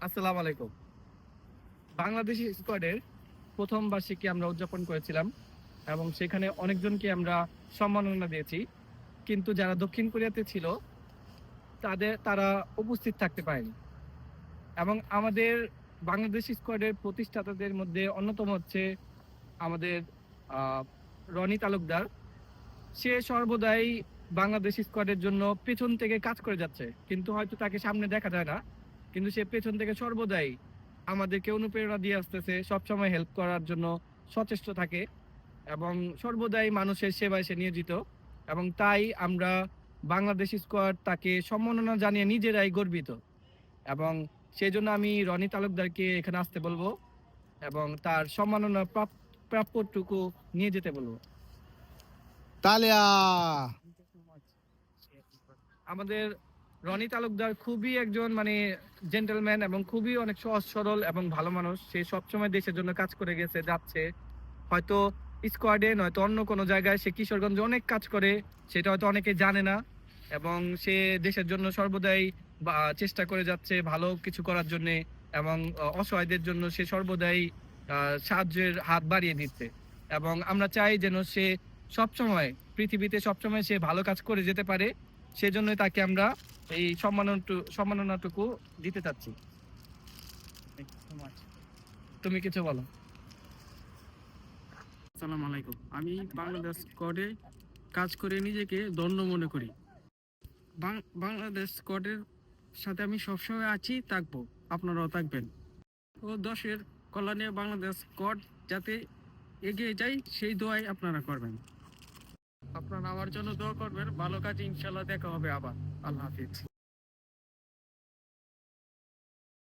আসসালামু আলাইকুম। বাংলাদেশি স্কোয়াডের প্রথম বার্ষিকী আমরা উদযাপন করেছিলাম এবং সেখানে অনেকজনকে আমরা সম্মাননা দিয়েছি। কিন্তু যারা দক্ষিণ কোরিয়াতে ছিল, তাদের, তারা উপস্থিত থাকতে পারেনি। এবং আমাদের বাংলাদেশ স্কোয়াডের প্রতিষ্ঠাতাদের মধ্যে অন্যতম হচ্ছে আমাদের রনি তালুকদার। সে সর্বদাই বাংলাদেশ স্কোয়াডের জন্য পেছন থেকে কাজ করে যাচ্ছে। কিন্তু হয়তো তাকে সামনে দেখা যায় না। কিন্তু সে পেছন থেকে সর্বদাই আমাদেরকে অনুপ্রেরণা দিয়ে আসতেছে সবসময় হেল্প করার জন্য সচেষ্ট থাকে এবং সর্বদাই মানুষের সেবায় সে নিয়োজিত এবং তাই আমরা বাংলাদেশ স্কোয়াড তাকে সম্মাননা জানিয়ে নিজেরাই গর্বিত এবং সেই জন্য আমি রনি তালুকদারকে এখানে আসতে বলব এবং তার সম্মাননা প্রাপ- প্রাপ্যটুকু নিয়ে যেতে বলব। তালিয়া! আমাদের রনি তালুকদার খুবই একজন মানে জেন্টেলম্যান এবং খুবই অনেক সহজ, সরল এবং ভালো মানুষ। সে সবসময় দেশের জন্য কাজ করে গেছে, যাচ্ছে। হয়তো স্কোয়াডে নয়তো অন্য কোনো জায়গায়। সে কিশোরগঞ্জে অনেক কাজ করে, সেটা হয়তো অনেকে জানে না। এবং সে দেশের জন্য সর্বদাই চেষ্টা করে যাচ্ছে ভালো কিছু করার জন্যে এবং অসহায়দের জন্য সে সর্বদাই সাহায্যের হাত বাড়িয়ে দিচ্ছে। এবং আমরা চাই যেন সে সবসময়, পৃথিবীতে সবসময় সে ভালো কাজ করে যেতে পারে। সেজন্যই তাকে আমরা এই সম্মাননাটুকু দিতে চাচ্ছি। তুমি কিছু বলো। আসসালামু আলাইকুম। আমি বাংলাদেশ স্কোয়াডে কাজ করে নিজেকে দণ্ড মনে করি। বাং- বাংলাদেশ স্কোয়াডের সাথে আমি সবসময় আছি থাকব। আপনারাও থাকবেন। ও দশের কল্যাণে বাংলাদেশ স্কোয়াড যাতে এগিয়ে যায় সেই দোয়াই আপনারা করবেন। আপনারা আমার জন্য দোয়া করবেন। ভালো কাজ ইনশাল্লাহ দেখা হবে আবার। আল্লাহ হাফিজ।